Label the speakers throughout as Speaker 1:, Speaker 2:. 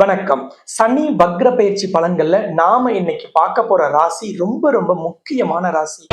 Speaker 1: வணக்கம். சனி வக்ர பயிற்சி பலன்கள்ல நாம இன்னைக்கு பார்க்க போற ராசி ரொம்ப ரொம்ப முக்கியமான ராசி.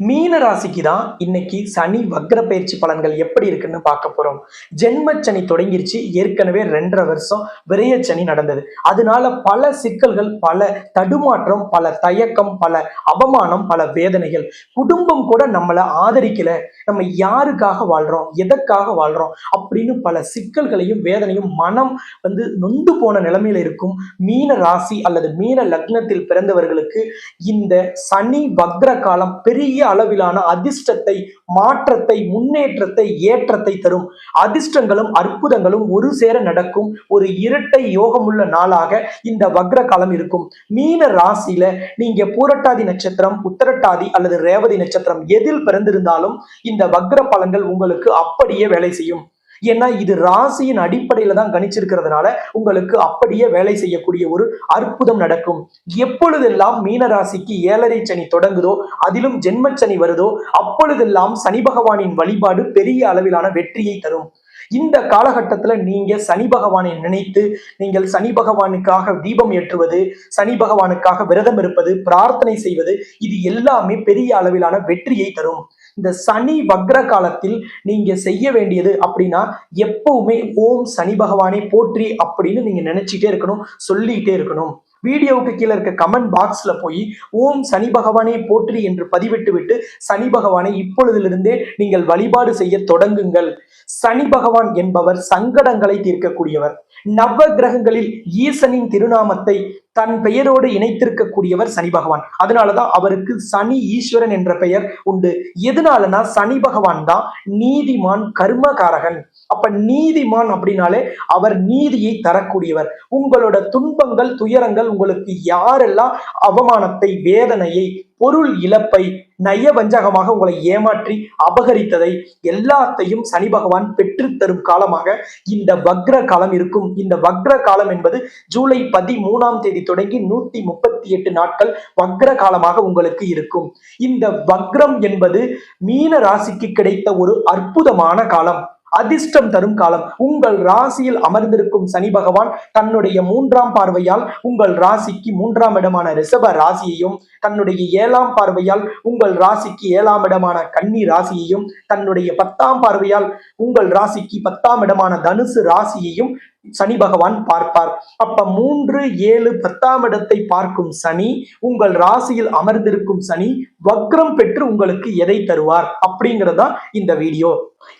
Speaker 1: மீன ராசிக்கு தான் இன்னைக்கு சனி வக்ர பயிற்சி பலன்கள் எப்படி இருக்குன்னு பார்க்க போறோம். ஜென்ம சனி தொடங்கிருச்சு. ஏற்கனவே ரெண்டரை வருஷம் விரைய சனி நடந்தது. அதனால பல சிக்கல்கள் பல தடுமாற்றம் பல தயக்கம் பல அவமானம் பல வேதனைகள். குடும்பம் கூட நம்மளை ஆதரிக்கல. நம்ம யாருக்காக வாழ்றோம்? எதற்காக வாழ்றோம்? அப்படின்னு பல சிக்கல்களையும் வேதனையும் மனம் வந்து நொந்து போன நிலைமையில இருக்கும் மீன ராசி அல்லது மீன லக்னத்தில் பிறந்தவர்களுக்கு இந்த சனி வக்ர காலம் பெரிய அளவிலான அதிர்ஷ்டத்தை மாற்றத்தை முன்னேற்றத்தை ஏற்றத்தை தரும். அதிர்ஷ்டங்களும் அற்புதங்களும் ஒரு சேர நடக்கும். ஒரு இரட்டை யோகமுள்ள நாளாக இந்த வக்ர காலம் இருக்கும். மீன ராசியில நீங்க பூரட்டாதி நட்சத்திரம் உத்தரட்டாதி அல்லது ரேவதி நட்சத்திரம் எதில் பிறந்திருந்தாலும் இந்த வக்ர பலன்கள் உங்களுக்கு அப்படியே வேலை செய்யும். ஏன்னா இது ராசியின் அடிப்படையில தான் கணிச்சிருக்கிறதுனால உங்களுக்கு அப்படியே வேலை செய்யக்கூடிய ஒரு அற்புதம் நடக்கும். எப்பொழுதெல்லாம் மீன ராசிக்கு ஏழரை சனி தொடங்குதோ அதிலும் ஜென்மச்சனி வருதோ அப்பொழுதெல்லாம் சனி பகவானின் வழிபாடு பெரிய அளவிலான வெற்றியை தரும். இந்த காலகட்டத்தில் நீங்க சனி பகவானை நினைத்து நீங்கள் சனி பகவானுக்காக தீபம் ஏற்றுவது சனி பகவானுக்காக விரதம் இருப்பது பிரார்த்தனை செய்வது இது எல்லாமே பெரிய அளவிலான வெற்றியை தரும். இந்த சனி வக்ர காலத்தில் நீங்க செய்ய வேண்டியது அப்படின்னா எப்பவுமே ஓம் சனி பகவானை போற்றி அப்படின்னு நீங்க நினைச்சிட்டே இருக்கணும் சொல்லிட்டே இருக்கணும். வீடியோவுக்கு கீழே இருக்க கமெண்ட் பாக்ஸ்ல போய் ஓம் சனி பகவானே போற்றி என்று பதிவிட்டு விட்டு சனி பகவானை இப்பொழுதிலிருந்தே நீங்கள் வழிபாடு செய்ய தொடங்குங்கள். சனி பகவான் என்பவர் சங்கடங்களை தீர்க்கக்கூடியவர். நவ கிரகங்களில் ஈசனின் திருநாமத்தை தன் பெயரோடு இணைத்திருக்கக்கூடியவர் சனி பகவான். அதனாலதான் அவருக்கு சனி ஈஸ்வரன் என்ற பெயர் உண்டு. எதனாலனா சனி பகவான் தான் நீதிமான் கர்மகாரகன். அப்ப நீதிமான் அப்படின்னாலே அவர் நீதியை தரக்கூடியவர். உங்களோட துன்பங்கள் துயரங்கள் உங்களுக்கு யாரெல்லாம் அவமானத்தை வேதனையை பொருள் இழப்பை நயவஞ்சகமாக உங்களை ஏமாற்றி அபகரித்ததை எல்லாத்தையும் சனி பகவான் பெற்றுத்தரும் காலமாக இந்த வக்ர காலம் இருக்கும். இந்த வக்ர காலம் என்பது ஜூலை பதிமூணாம் தேதி தொடங்கி நூத்தி முப்பத்தி எட்டு நாட்கள் வக்ர காலமாக உங்களுக்கு இருக்கும். இந்த வக்ரம் என்பது மீன ராசிக்கு கிடைத்த ஒரு அற்புதமான காலம். அதிர்ஷ்டம் தரும் காலம். உங்கள் ராசியில் அமர்ந்திருக்கும் சனி பகவான் தன்னுடைய மூன்றாம் பார்வையால் உங்கள் ராசிக்கு மூன்றாம் இடமான ரிஷப ராசியையும் தன்னுடைய ஏழாம் பார்வையால் உங்கள் ராசிக்கு ஏழாம் இடமான கன்னி ராசியையும் தன்னுடைய பத்தாம் பார்வையால் உங்கள் ராசிக்கு பத்தாம் இடமான தனுசு ராசியையும் சனி பகவான் பார்ப்பார். அப்ப மூன்று ஏழு பத்தாம் இடத்தை பார்க்கும் சனி உங்கள் ராசியில் அமர்ந்திருக்கும் சனி வக்ரம் பெற்று உங்களுக்கு எதை தருவார் அப்படிங்கறதா இந்த வீடியோ.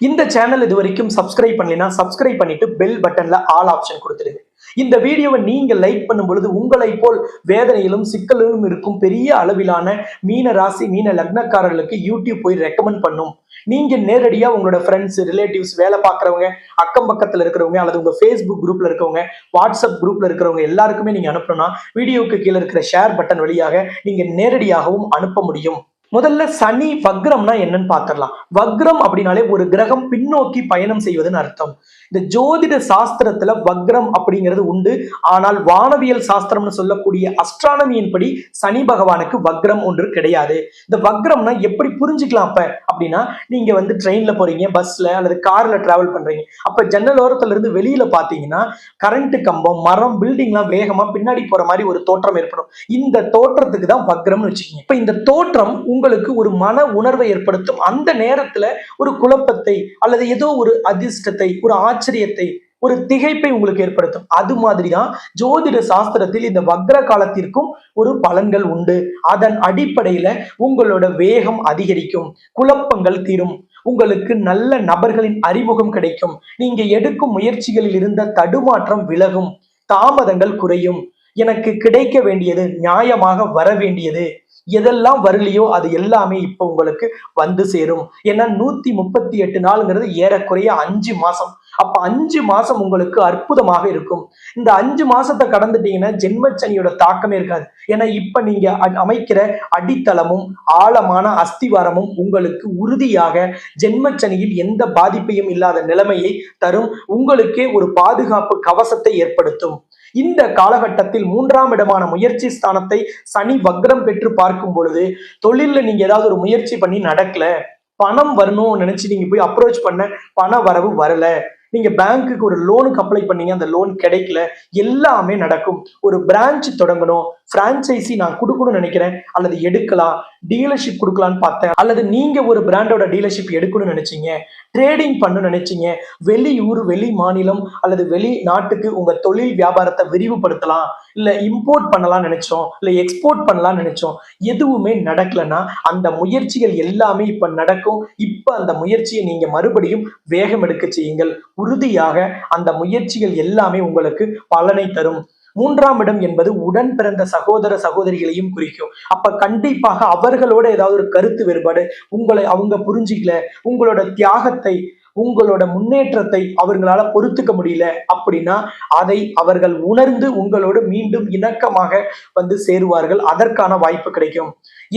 Speaker 1: இந்த சேனல் இது வரைக்கும் சப்ஸ்கிரைப் பண்ணலைன்னா சப்ஸ்கிரைப் பண்ணிட்டு பெல் பட்டன்ல ஆல் ஆப்ஷன் கொடுத்துருங்க இந்த வீடியோவை நீங்க லைக் பண்ணும் பொழுது உங்களை போல் வேதனையிலும் சிக்கலிலும் இருக்கும் பெரிய அளவிலான மீன ராசி மீன லக்னக்காரர்களுக்கு யூடியூப் போய் ரெக்கமெண்ட் பண்ணும். நீங்க நேரடியா உங்களோட ஃப்ரெண்ட்ஸ் ரிலேட்டிவ்ஸ் வேலை பார்க்குறவங்க அக்கம் பக்கத்துல இருக்கிறவங்க அல்லது உங்க ஃபேஸ்புக் குரூப்ல இருக்கவங்க வாட்ஸ்அப் குரூப்ல இருக்கிறவங்க எல்லாருக்குமே நீங்க அனுப்பணும்னா வீடியோவுக்கு கீழே இருக்கிற ஷேர் பட்டன் வழியாக நீங்க நேரடியாகவும் அனுப்ப முடியும். முதல்ல சனி வக்ரம்னா என்னன்னு பார்த்துடலாம். வக்ரம் அப்படின்னாலே ஒரு கிரகம் பின்னோக்கி பயணம் செய்வதுன்னு அர்த்தம். இந்த ஜோதிட சாஸ்திரத்துல வக்ரம் அப்படிங்கிறது உண்டு. ஆனால் வானவியல் சாஸ்திரம்னு சொல்லக்கூடிய அஸ்ட்ரானமியின்படி சனி பகவானுக்கு வக்ரம் ஒன்று கிடையாது. இந்த வக்ரம்னா எப்படி புரிஞ்சுக்கலாம் அப்ப அப்படின்னா நீங்க வந்து ட்ரெயின்ல போறீங்க பஸ்ல அல்லது கார்ல டிராவல் பண்றீங்க. அப்ப ஜன்னல் ஓரத்துல இருந்து வெளியில பாத்தீங்கன்னா கரண்ட் கம்பம் மரம் பில்டிங்லாம் வேகமா பின்னாடி போற மாதிரி ஒரு தோற்றம் ஏற்படும். இந்த தோற்றத்துக்கு தான் வக்ரம்னு வச்சுக்கோங்க. இப்ப இந்த தோற்றம் உங்களுக்கு ஒரு மன உணர்வை ஏற்படுத்தும். அந்த நேரத்துல ஒரு குழப்பத்தை அல்லது ஏதோ ஒரு அதிர்ஷ்டத்தை ஒரு ஆச்சரியத்தை ஒரு திகைப்பை உங்களுக்கு ஏற்படுத்தும். அது மாதிரிதான் ஜோதிட சாஸ்திரத்தில் இந்த வக்ர காலத்திற்கும் ஒரு பலன்கள் உண்டு. அதன் அடிப்படையில உங்களோட வேகம் அதிகரிக்கும். குழப்பங்கள் தீரும். உங்களுக்கு நல்ல நபர்களின் அறிமுகம் கிடைக்கும். நீங்க எடுக்கும் முயற்சிகளில் இருந்த தடுமாற்றம் விலகும். தாமதங்கள் குறையும். எனக்கு கிடைக்க வேண்டியது நியாயமாக வர வேண்டியது. எதெல்லாம் வரலையோ அது எல்லாமே இப்போ உங்களுக்கு வந்து சேரும். ஏன்னா நூத்தி முப்பத்தி எட்டு நாளுங்கிறது ஏறக்குறைய அஞ்சு மாசம். அப்ப அஞ்சு மாசம் உங்களுக்கு அற்புதமாக இருக்கும். இந்த அஞ்சு மாசத்தை கடந்துட்டீங்கன்னா ஜென்மச்சனியோட தாக்கமே இருக்காது. ஏன்னா இப்ப நீங்க அ- அமைக்கிற அடித்தளமும் ஆழமான அஸ்திவாரமும் உங்களுக்கு உறுதியாக ஜென்மச்சனியில் எந்த பாதிப்பையும் இல்லாத நிலைமையை தரும். உங்களுக்கே ஒரு பாதுகாப்பு கவசத்தை ஏற்படுத்தும். இந்த காலகட்டத்தில் மூன்றாம் இடமான முயற்சி ஸ்தானத்தை சனி வக்ரம் பெற்று பார்க்கும் பொழுது தொழிலில் நீங்க ஏதாவது ஒரு முயற்சி பண்ணி நடக்கல. பணம் வரணும்னு நினைச்சு நீங்க போய் அப்ரோச் பண்ண பண வரவு வரல. நீங்க பேங்க்குக்கு ஒரு லோனுக்கு அப்ளை பண்ணீங்க அந்த லோன் கிடைக்கல. எல்லாமே நடக்கும். ஒரு பிரான்ச் தொடங்கணும். பிரான்ச்சைசி நான் கொடுக்கணும்னு நினைக்கிறேன் அல்லது எடுக்கலாம் டீலர்ஷிப் கொடுக்கலான்னு பார்த்தேன் அல்லது நீங்க ஒரு பிராண்டோட டீலர்ஷிப் எடுக்கணும்னு நினைச்சீங்க ட்ரேடிங் பண்ணணும்னு நினைச்சீங்க வெளியூர் வெளி மாநிலம் அல்லது வெளி நாட்டுக்கு உங்க தொழில் வியாபாரத்தை விரிவுபடுத்தலாம் இல்ல இம்போர்ட் பண்ணலாம் நினைச்சோம் இல்ல எக்ஸ்போர்ட் பண்ணலாம் நினைச்சோம் எதுவுமே நடக்கலன்னா அந்த முயற்சிகள் எல்லாமே இப்ப நடக்கும். இப்ப அந்த முயற்சியை நீங்க மறுபடியும் வேகம் எடுக்க செய்யுங்கள். உறுதியாக அந்த முயற்சிகள் எல்லாமே உங்களுக்கு பலனை தரும். மூன்றாம் இடம் என்பது உடன் பிறந்த சகோதர சகோதரிகளையும் குறிக்கும். அப்ப கண்டிப்பாக அவர்களோட ஏதாவது ஒரு கருத்து வேறுபாடு உங்களை அவங்க புரிஞ்சிக்கல உங்களோட தியாகத்தை உங்களோட முன்னேற்றத்தை அவர்களால பொறுத்துக்க முடியல அப்படின்னா அதை அவர்கள் உணர்ந்து உங்களோடு மீண்டும் இணக்கமாக வந்து சேருவார்கள். அதற்கான வாய்ப்பு கிடைக்கும்.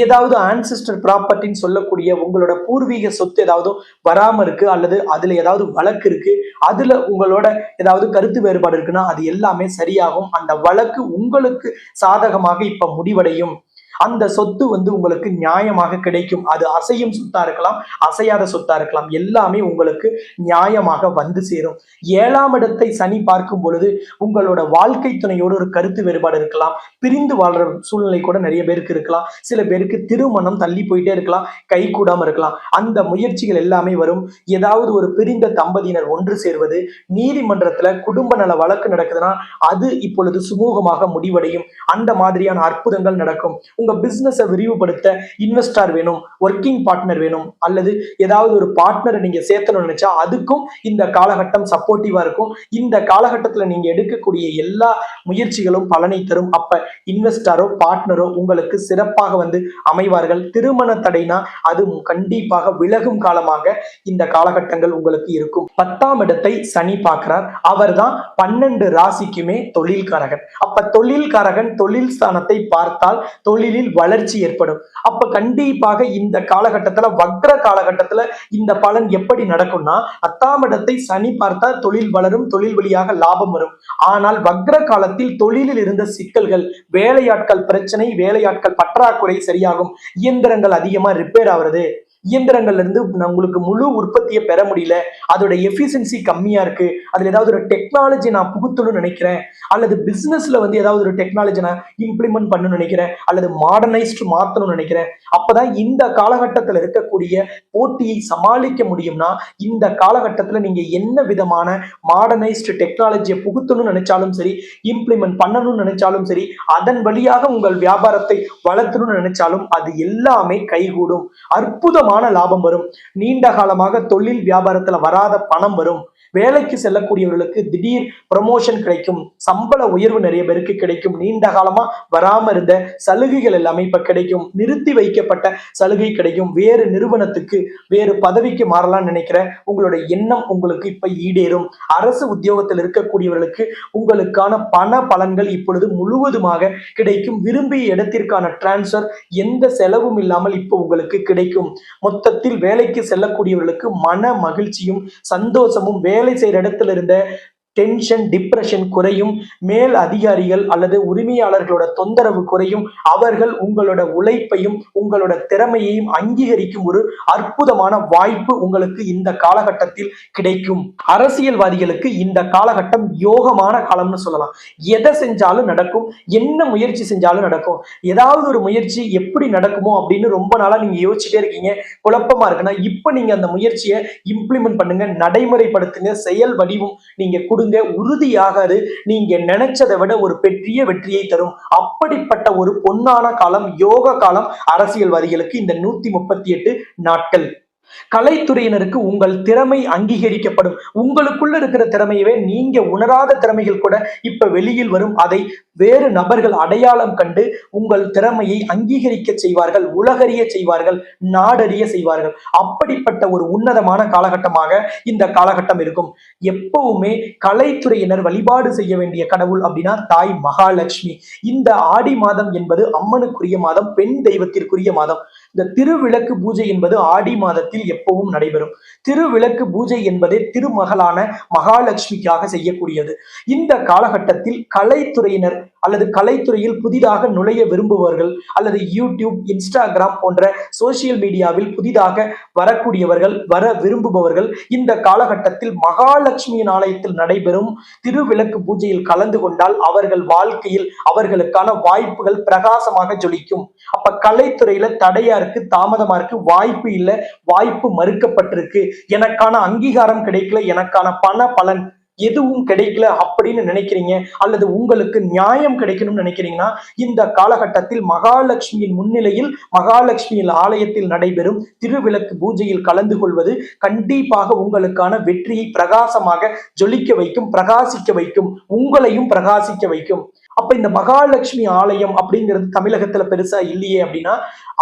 Speaker 1: ஏதாவது ஆன்சிஸ்டர் ப்ராப்பர்ட்டின்னு சொல்லக்கூடிய உங்களோட பூர்வீக சொத்து ஏதாவது வராம இருக்கு அல்லது அதுல ஏதாவது வழக்கு இருக்கு அதுல உங்களோட ஏதாவது கருத்து வேறுபாடு இருக்குன்னா அது எல்லாமே சரியாகும். அந்த வழக்கு உங்களுக்கு சாதகமாக இப்ப முடிவடையும். அந்த சொத்து வந்து உங்களுக்கு நியாயமாக கிடைக்கும். அது அசையும் சொத்தா இருக்கலாம் அசையாத சொத்தா இருக்கலாம். எல்லாமே உங்களுக்கு நியாயமாக வந்து சேரும். ஏழாம் இடத்தை சனி பார்க்கும் பொழுது உங்களோட வாழ்க்கை துணையோடு ஒரு கருத்து வேறுபாடு இருக்கலாம். பிரிந்து வாழ்ற சூழ்நிலை கூட நிறைய பேருக்கு இருக்கலாம். சில பேருக்கு திருமணம் தள்ளி போயிட்டே இருக்கலாம் கை கூடாம இருக்கலாம். அந்த முயற்சிகள் எல்லாமே வரும். ஏதாவது ஒரு பிரிந்த தம்பதியினர் ஒன்று சேர்வது நீதிமன்றத்துல குடும்ப நல வழக்கு நடக்குதுன்னா அது இப்பொழுது சுமூகமாக முடிவடையும். அந்த மாதிரியான அற்புதங்கள் நடக்கும். உங்க பிசினஸை விரிவுபடுத்த இன்வெஸ்டார் வேணும் ஒர்க்கிங் பார்ட்னர் வேணும் அல்லது ஏதாவது ஒரு பார்ட்னரை நீங்க சேர்த்தணும்னு நினைச்சா அதுக்கும் இந்த காலகட்டம் சப்போர்ட்டிவா இருக்கும். இந்த காலகட்டத்துல நீங்க எடுக்கக்கூடிய எல்லா முயற்சிகளும் பலனை தரும். அப்ப இன்வெஸ்டாரோ பார்ட்னரோ உங்களுக்கு சிறப்பாக வந்து அமைவார்கள். திருமண தடைனா அது கண்டிப்பாக விலகும் காலமாக இந்த காலகட்டங்கள் உங்களுக்கு இருக்கும். பத்தாம் இடத்தை சனி பார்க்கிறார். அவர் தான் பன்னெண்டு ராசிக்குமே தொழில்காரகன். அப்ப தொழில்காரகன் தொழில் ஸ்தானத்தை பார்த்தால் தொழில் தொழிலில் வளர்ச்சி ஏற்படும். அப்ப கண்டிப்பாக இந்த காலகட்டத்துல வக்ர காலகட்டத்துல இந்த பலன் எப்படி நடக்கும்னா பத்தாம் இடத்தை சனி பார்த்தா தொழில் வளரும் தொழில் வழியாக லாபம் வரும். ஆனால் வக்ர காலத்தில் தொழிலில் இருந்த சிக்கல்கள் வேலையாட்கள் பிரச்சனை வேலையாட்கள் பற்றாக்குறை சரியாகும் இயந்திரங்கள் அதிகமா ரிப்பேர் ஆகுறது இயந்திரங்கள்ல இருந்து நான் உங்களுக்கு முழு உற்பத்தியை பெற முடியல. அதோட எஃபிஷியன்சி கம்மியா இருக்கு. அதுல ஏதாவது ஒரு டெக்னாலஜி நான் புகுத்தணும்னு நினைக்கிறேன். அல்லது பிசினஸ்ல வந்து ஏதாவது ஒரு டெக்னாலஜி நான் இம்ப்ளிமெண்ட் பண்ணணும்னு நினைக்கிறேன். அல்லது மாடர்னைஸ்டு மாத்தணும்னு நினைக்கிறேன். அப்பதான் இந்த காலகட்டத்தில் இருக்கக்கூடிய போட்டியை சமாளிக்க முடியும்னா இந்த காலகட்டத்தில் நீங்க என்ன விதமான மாடர்னைஸ்டு டெக்னாலஜியை புகுத்தணும்னு நினைச்சாலும் சரி இம்ப்ளிமெண்ட் பண்ணணும்னு நினைச்சாலும் சரி அதன் வழியாக உங்கள் வியாபாரத்தை வளர்த்தணும்னு நினைச்சாலும் அது எல்லாமே கைகூடும். அதிகமான லாபம் வரும். நீண்ட காலமாக தொழில் வியாபாரத்துல வராத பணம் வரும். வேலைக்கு செல்லக்கூடியவர்களுக்கு திடீர் ப்ரமோஷன் கிடைக்கும். சம்பள உயர்வு நிறைய பேருக்கு கிடைக்கும். நீண்ட காலமா வராம இருந்த சலுகைகள் எல்லாமே இப்ப கிடைக்கும். நிறுத்தி வைக்கப்பட்ட சலுகை கிடைக்கும். வேறு நிறுவனத்துக்கு வேறு பதவிக்கு மாறலாம்னு நினைக்கிற உங்களோட எண்ணம் உங்களுக்கு இப்ப ஈடேறும். அரசு உத்தியோகத்தில் இருக்கக்கூடியவர்களுக்கு உங்களுக்கான பண பலன்கள் இப்பொழுது முழுவதுமாக கிடைக்கும். விரும்பிய இடத்திற்கான டிரான்ஸ்பர் எந்த செலவும் இல்லாமல் இப்போ உங்களுக்கு கிடைக்கும். மொத்தத்தில் வேலைக்கு செல்லக்கூடியவர்களுக்கு மன மகிழ்ச்சியும் சந்தோஷமும் வேலை செய்யற இடத்துல இருந்த டென்ஷன் டிப்ரெஷன் குறையும். மேல் அதிகாரிகள் அல்லது உரிமையாளர்களோட தொந்தரவு குறையும். அவர்கள் உங்களோட உழைப்பையும் உங்களோட திறமையையும் அங்கீகரிக்கும் ஒரு அற்புதமான வாய்ப்பு உங்களுக்கு இந்த காலகட்டத்தில் கிடைக்கும். அரசியல்வாதிகளுக்கு இந்த காலகட்டம் யோகமான காலம்னு சொல்லலாம். எதை செஞ்சாலும் நடக்கும். என்ன முயற்சி செஞ்சாலும் நடக்கும். ஏதாவது ஒரு முயற்சி எப்படி நடக்குமோ அப்படின்னு ரொம்ப நாளா நீங்க யோசிச்சுட்டே இருக்கீங்க. குழப்பமா இருக்குன்னா இப்ப நீங்க அந்த முயற்சியை இம்ப்ளிமெண்ட் பண்ணுங்க நடைமுறைப்படுத்துங்க செயல் வடிவும் நீங்க கொடுங்க உறுதியாகாது. நீங்க நினைச்சதை விட ஒரு பெரிய வெற்றியை தரும். அப்படிப்பட்ட ஒரு பொன்னான காலம் யோக காலம் அரசியல்வாதிகளுக்கு இந்த நூத்தி முப்பத்தி எட்டு நாட்கள். கலைத்துறையினருக்கு உங்கள் திறமை அங்கீகரிக்கப்படும். உங்களுக்குள்ள இருக்கிற திறமையவே நீங்க உணராத திறமைகள் கூட இப்ப வெளியில் வரும். அதை வேறு நபர்கள் அடையாளம் கண்டு உங்கள் திறமையை அங்கீகரிக்க செய்வார்கள் உலகறிய செய்வார்கள் நாடறிய செய்வார்கள். அப்படிப்பட்ட ஒரு உன்னதமான காலகட்டமாக இந்த காலகட்டம் இருக்கும். எப்பவுமே கலைத்துறையினர் வழிபாடு செய்ய வேண்டிய கடவுள் அப்படின்னா தாய் மகாலட்சுமி. இந்த ஆடி மாதம் என்பது அம்மனுக்குரிய மாதம் பெண் தெய்வத்திற்குரிய மாதம். இந்த திருவிளக்கு பூஜை என்பது ஆடி மாதத்தில் எப்பவும் நடைபெறும். திருவிளக்கு பூஜை என்பதே திருமகளான மகாலட்சுமிக்காக செய்யக்கூடியது. இந்த காலகட்டத்தில் கலைத்துறையினர் அல்லது கலைத்துறையில் புதிதாக நுழைய விரும்புபவர்கள் அல்லது யூடியூப் இன்ஸ்டாகிராம் போன்ற சோசியல் மீடியாவில் புதிதாக வரக்கூடியவர்கள் வர விரும்புபவர்கள் இந்த காலகட்டத்தில் மகாலட்சுமியின் ஆலயத்தில் நடைபெறும் திருவிளக்கு பூஜையில் கலந்து கொண்டால் அவர்கள் வாழ்க்கையில் அவர்களுக்கான வாய்ப்புகள் பிரகாசமாக ஜொலிக்கும். அப்ப கலைத்துறையில தடையா இருக்கு தாமதமா இருக்கு வாய்ப்பு இல்லை வாய்ப்பு மறுக்கப்பட்டிருக்கு. எனக்கான அங்கீகாரம் கிடைக்கல எனக்கான பண பலன் எதுவும் கிடைக்கல அப்படின்னு நினைக்கிறீங்க அல்லது உங்களுக்கு நியாயம் கிடைக்கணும்னு நினைக்கிறீங்கன்னா இந்த காலகட்டத்தில் மகாலட்சுமியின் முன்னிலையில் மகாலட்சுமியின் ஆலயத்தில் நடைபெறும் திருவிளக்கு பூஜையில் கலந்து கொள்வது கண்டிப்பாக உங்களுக்கான வெற்றியை பிரகாசமாக ஜொலிக்க வைக்கும் பிரகாசிக்க வைக்கும் உங்களையும் பிரகாசிக்க வைக்கும். அப்ப இந்த மகாலட்சுமி ஆலயம் அப்படிங்கிறது தமிழகத்துல பெருசா இல்லையே அப்படின்னா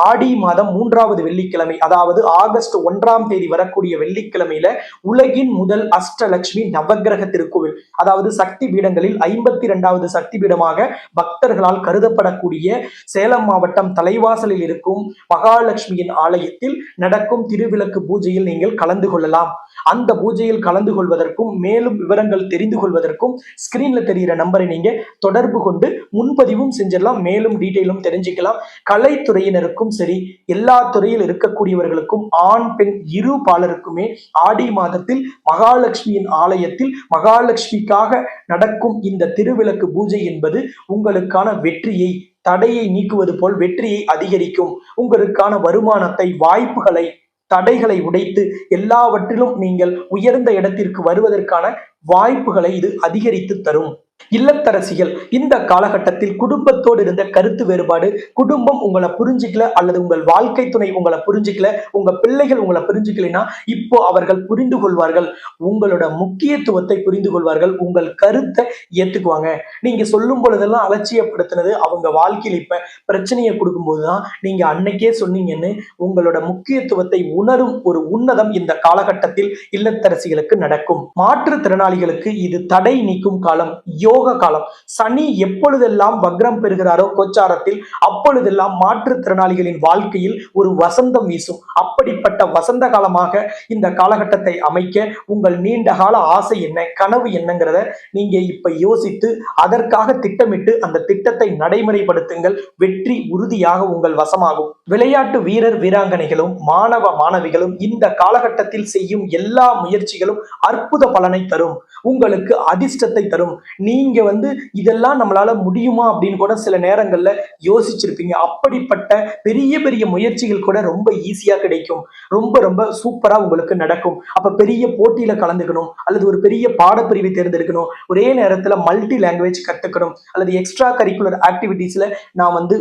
Speaker 1: ஆடி மாதம் மூன்றாவது வெள்ளிக்கிழமை அதாவது ஆகஸ்ட் ஒன்றாம் தேதி வரக்கூடிய வெள்ளிக்கிழமையில உலகின் முதல் அஷ்டலட்சுமி நவகிரக திருக்கோவில் அதாவது சக்தி பீடங்களில் ஐம்பத்தி இரண்டாவது சக்தி பீடமாக பக்தர்களால் கருதப்படக்கூடிய சேலம் மாவட்டம் தலைவாசலில் இருக்கும் மகாலட்சுமியின் ஆலயத்தில் நடக்கும் திருவிளக்கு பூஜையில் நீங்கள் கலந்து கொள்ளலாம். அந்த பூஜையில் கலந்து கொள்வதற்கும் மேலும் விவரங்கள் தெரிந்து கொள்வதற்கும் ஸ்கிரீன்ல தெரிகிற நம்பரை நீங்க தொடர்பு கொண்டு முன்பதிவும் செஞ்சிடலாம் மேலும் டீட்டெயிலும் தெரிஞ்சுக்கலாம். கலைத்துறையினருக்கும் சரி எல்லா துறையில் இருக்கக்கூடியவர்களுக்கும் ஆண் பெண் இரு பாலருக்குமே ஆடி மாதத்தில் மகாலட்சுமியின் ஆலயத்தில் மகாலட்சுமிக்காக நடக்கும் இந்த திருவிளக்கு பூஜை என்பது உங்களுக்கான வெற்றியை தடையை நீக்குவது போல் வெற்றியை அதிகரிக்கும். உங்களுக்கான வருமானத்தை வாய்ப்புகளை தடைகளை உடைத்து எல்லாவற்றிலும் நீங்கள் உயர்ந்த இடத்திற்கு வருவதற்கான வாய்ப்புகளை இது அதிகரித்து தரும். இல்லத்தரசிகள் இந்த காலகட்டத்தில் குடும்பத்தோடு இருந்த கருத்து வேறுபாடு குடும்பம் உங்களை புரிஞ்சிக்கல அல்லது உங்கள் வாழ்க்கை துணை உங்களை புரிஞ்சிக்கல உங்க பிள்ளைகள் உங்களை புரிஞ்சிக்கலைன்னா இப்போ அவர்கள் புரிந்து கொள்வார்கள். உங்களோட முக்கியத்துவத்தை புரிந்து கொள்வார்கள். உங்கள் கருத்தை ஏத்துக்குவாங்க. நீங்க சொல்லும் பொழுதெல்லாம் அலட்சியப்படுத்தினது அவங்க வாழ்க்கையில் இப்ப பிரச்சனையை கொடுக்கும்போது தான் நீங்க அன்னைக்கே சொன்னீங்கன்னு உங்களோட முக்கியத்துவத்தை உணரும் ஒரு உன்னதம் இந்த காலகட்டத்தில் இல்லத்தரசிகளுக்கு நடக்கும். மாற்றுத்திறனாளிகளுக்கு இது தடை நீக்கும் காலம். யோ யோக காலம். சனி எப்பொழுதெல்லாம் வக்ரம் பெறுகிறாரோ கோச்சாரத்தில் அப்பொழுதெல்லாம் மாற்றுத்திறனாளிகளின் வாழ்க்கையில் ஒரு வசந்தம் வீசும். அப்படிப்பட்ட வசந்த காலமாக இந்த காலகட்டத்தை அமைக்க உங்கள் நீண்ட கால ஆசை என்ன கனவு என்னங்கிறத நீங்க இப்ப யோசித்து அதற்காக திட்டமிட்டு அந்த திட்டத்தை நடைமுறைப்படுத்துங்கள். வெற்றி உறுதியாக உங்கள் வசமாகும். விளையாட்டு வீரர் வீராங்கனைகளும் மாணவ மாணவிகளும் இந்த காலகட்டத்தில் செய்யும் எல்லா முயற்சிகளும் அற்புத பலனை தரும். உங்களுக்கு அதிர்ஷ்டத்தை தரும். நீ நீங்க வந்து இதெல்லாம் நம்மளால முடியுமா அப்படின்னு கூட சில நேரங்கள்ல யோசிச்சிருப்பீங்க. அப்படிப்பட்ட பெரிய பெரிய முயற்சிகள் கூட ரொம்ப ஈஸியா கிடைக்கும். ரொம்ப ரொம்ப சூப்பரா உங்களுக்கு நடக்கும். அப்ப பெரிய போட்டியில கலந்துக்கணும். அல்லது ஒரு பெரிய பாடப்பிரிவை தேர்ந்தெடுக்கணும். ஒரே நேரத்துல மல்டி லாங்குவேஜ் கத்துக்கணும். அல்லது எக்ஸ்ட்ரா கரிக்குலர் ஆக்டிவிட்டீஸ்ல நான் வந்து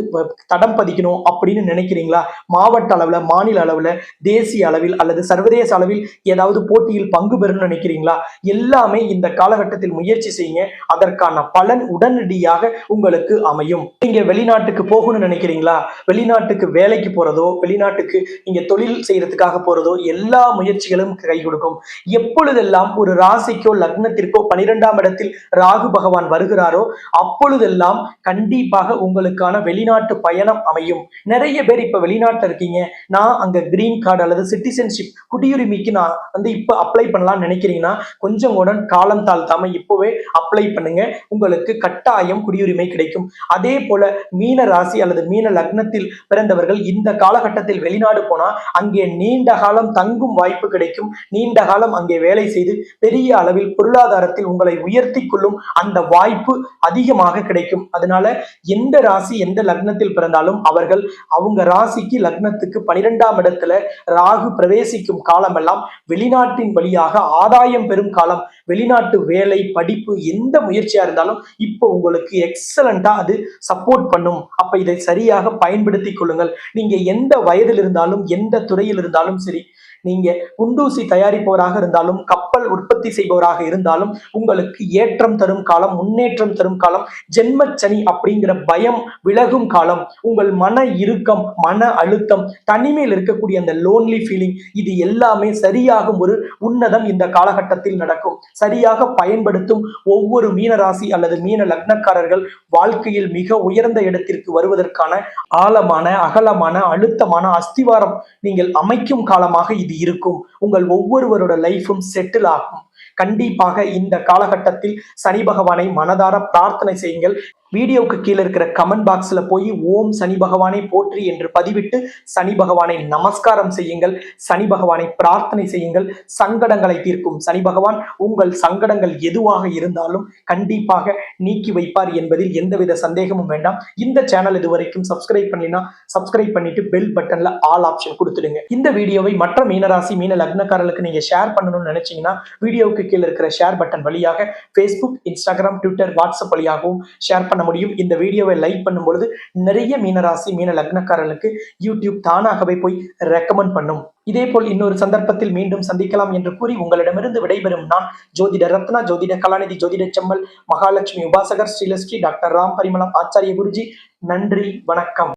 Speaker 1: தடம் பதிக்கணும் அப்படின்னு நினைக்கிறீங்களா? மாவட்ட அளவுல மாநில அளவுல தேசிய அளவில் அல்லது சர்வதேச அளவில் ஏதாவது போட்டியில் பங்கு பெறணும்னு நினைக்கிறீங்களா? எல்லாமே இந்த காலகட்டத்தில் முயற்சி செய்யுங்க. அதற்கான பலன் உடனடியாக உங்களுக்கு அமையும். நீங்க வெளிநாட்டுக்கு போகணும்னு நினைக்கிறீங்களா? வெளிநாட்டுக்கு வேலைக்கு போறதோ வெளிநாட்டுக்கு நீங்க தொழில் செய்யறதுக்காக போறதோ எல்லா முயற்சிகளும் கை கொடுக்கும். எப்பொழுதெல்லாம் ஒரு ராசிக்கோ லக்னத்திற்கோ பனிரெண்டாம் இடத்தில் ராகு பகவான் வருகிறாரோ அப்பொழுதெல்லாம் கண்டிப்பாக உங்களுக்கான வெளிநாட்டு பயணம் அமையும். நிறைய பேர் இப்ப வெளிநாட்டுல இருக்கீங்க. நான் அங்க கிரீன் கார்டு அல்லது சிட்டிசன்ஷிப் குடியுரிமைக்கு நான் வந்து இப்ப அப்ளை பண்ணலாம்னு நினைக்கிறீங்கன்னா கொஞ்சம் உடன் காலம் தாழ்த்தாம இப்போவே அப்ளை பண்ணுங்க பண்ணுங்க உங்களுக்கு கட்டாயம் குடியுரிமை கிடைக்கும். அதே போல மீன ராசி அல்லது மீன லக்னத்தில் பிறந்தவர்கள் இந்த காலகட்டத்தில் வெளிநாடு போனா அங்கே நீண்ட காலம் தங்கும் வாய்ப்பு கிடைக்கும். நீண்ட காலம் அங்கே வேலை செய்து பெரிய அளவில் பொருளாதாரத்தில் உங்களை உயர்த்தி கொள்ளும் அந்த வாய்ப்பு அதிகமாக கிடைக்கும். அதனால எந்த ராசி எந்த லக்னத்தில் பிறந்தாலும் அவர்கள் அவங்க ராசிக்கு லக்னத்துக்கு பனிரெண்டாம் இடத்துல ராகு பிரவேசிக்கும் காலமெல்லாம் வெளிநாட்டின் வழியாக ஆதாயம் பெறும் காலம். வெளிநாட்டு வேலை படிப்பு எந்த முயற்சி முயற்சியா இருந்தாலும் இப்போ உங்களுக்கு எக்ஸலண்டா அது சப்போர்ட் பண்ணும். அப்ப இதை சரியாக பயன்படுத்திக் கொள்ளுங்கள். நீங்க எந்த வயதில் இருந்தாலும் எந்த துறையில் இருந்தாலும் சரி நீங்க குண்டூசி தயாரிப்பவராக இருந்தாலும் கப்பல் உற்பத்தி செய்பவராக இருந்தாலும் உங்களுக்கு ஏற்றம் தரும் காலம் முன்னேற்றம் தரும் காலம் ஜென்மச்சனி அப்படிங்கிற பயம் விலகும் காலம். உங்கள் மன இறுக்கம் மன அழுத்தம் தனிமையில் இருக்கக்கூடிய அந்த லோன்லி ஃபீலிங் இது எல்லாமே சரியாகும் ஒரு உன்னதம் இந்த காலகட்டத்தில் நடக்கும். சரியாக பயன்படுத்தும் ஒவ்வொரு மீன மீனராசி அல்லது மீன லக்னக்காரர்கள் வாழ்க்கையில் மிக உயர்ந்த இடத்திற்கு வருவதற்கான ஆழமான அகலமான அழுத்தமான அஸ்திவாரம் நீங்கள் அமைக்கும் காலமாக இது இருக்கும். உங்கள் ஒவ்வொருவரோட லைஃபும் செட்டில் ஆகும். கண்டிப்பாக இந்த காலகட்டத்தில் சனி பகவானை மனதார பிரார்த்தனை செய்யுங்கள். வீடியோவுக்கு கீழே இருக்கிற கமெண்ட் பாக்ஸ்ல போய் ஓம் சனி பகவானை போற்றி என்று பதிவிட்டு சனி பகவானை நமஸ்காரம் செய்யுங்கள் சனி பகவானை பிரார்த்தனை செய்யுங்கள் சங்கடங்களை தீர்க்கும். சனி பகவான் உங்கள் சங்கடங்கள் எதுவாக இருந்தாலும் கண்டிப்பாக நீக்கி வைப்பார் என்பதில் எந்தவித சந்தேகமும் வேண்டாம். இந்த சேனல் இதுவரைக்கும் சப்ஸ்கிரைப் பண்ணினா சப்ஸ்கிரைப் பண்ணிட்டு பெல் பட்டன்ல ஆல் ஆப்ஷன் கொடுத்துடுங்க. இந்த வீடியோவை மற்ற மீனராசி மீன லக்னக்காரர்களுக்கு நீங்க ஷேர் பண்ணணும்னு நினைச்சீங்கன்னா வீடியோவுக்கு கீழே இருக்கிற ஷேர் பட்டன் வழியாக ஃபேஸ்புக் இன்ஸ்டாகிராம் ட்விட்டர் வாட்ஸ்அப் வழியாகவும் ஷேர் பண்ண முடியும். இந்த வீடியோவை லைக் பண்ணும் பொழுது நிறைய மீனராசி மீன லக்னக்காரர்களுக்கு யூடியூப் தானாகவே போய் ரெக்கமெண்ட் பண்ணும். இதே போல் இன்னொரு சந்தர்ப்பத்தில் மீண்டும் சந்திக்கலாம் என்று கூறி உங்களிடமிருந்து விடைபெறும் நான் ஜோதிட ரத்னா ஜோதிட கலாநிதி ஜோதிட செம்மல் மகாலட்சுமி உபாசகர் ஸ்ரீலஸ்ரீ டாக்டர் ராம் பரிமளம் ஆச்சாரிய குருஜி. நன்றி வணக்கம்.